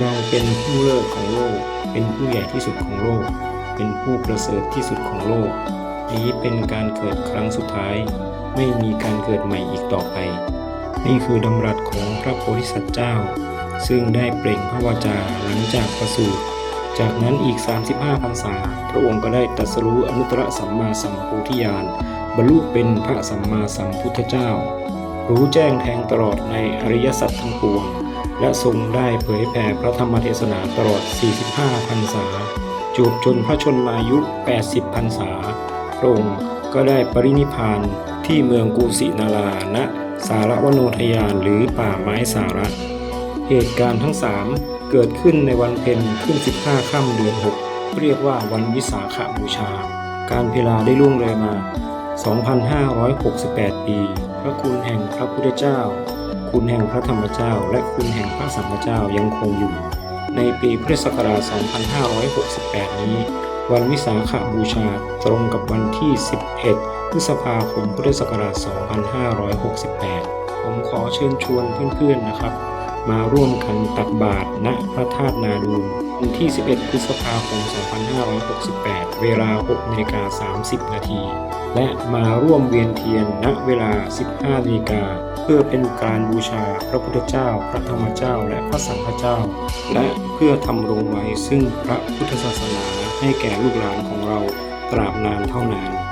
เราเป็นผู้เลิศของโลก เป็นผู้ใหญ่ที่สุดของโลก เป็นผู้ประเสริฐที่สุดของโลก นี้เป็นการเกิดครั้งสุดท้าย ไม่มีการเกิดใหม่อีกต่อไป นี่คือดำรัสของพระโพธิสัตว์เจ้า ซึ่งได้เปล่งพระวาจาหลังจากประสูติจากนั้นอีก 35พรรษา พระองค์ก็ได้ตรัสรู้อนุตตรสัมมาสัมโพธิญาณ บรรลุเป็นพระสัมมาสัมพุทธเจ้า รู้แจ้งแทงตลอดในอริยสัจทั้งปวง และทรงได้เผยแผ่พระธรรมเทศนาตลอด 45 พรรษาจบจนพระชนมายุ 80 พรรษาพระองค์ก็ได้ปรินิพานที่เมืองกุสินาราณสารวโนทยานหรือป่าไม้สาระ เหตุการณ์ทั้งสามเกิดขึ้นในวันเพ็ญขึ้น 15 ค่ำเดือน 6 เรียกว่าวันวิสาขบูชา การเวลาได้ล่วงเลยมา 2,568 ปี พระคุณแห่งพระพุทธเจ้า คุณแห่งพระธรรมเจ้า และคุณแห่งพระสังฆเจ้ายังคงอยู่ ในปีพุทธศักราช 2568 นี้ วันวิสาขบูชาตรงกับวันที่ 11 พฤษภาคมพุทธศักราช 2568 ผมขอเชิญชวนเพื่อนๆนะครับ มาร่วมกันตักบาตรณพระธาตุนาดูนวันที่ 11 พฤษภาคม 2568 เวลา6นาฬิกา30 นาที และมาร่วมเวียนเทียนณเวลา 15นาฬิกาเพื่อเป็นการบูชาพระพุทธเจ้า พระธรรมเจ้า และพระสังฆเจ้า และเพื่อทำรงไว้ซึ่งพระพุทธศาสนาให้แก่ลูกหลานของเราตราบนานเท่านาน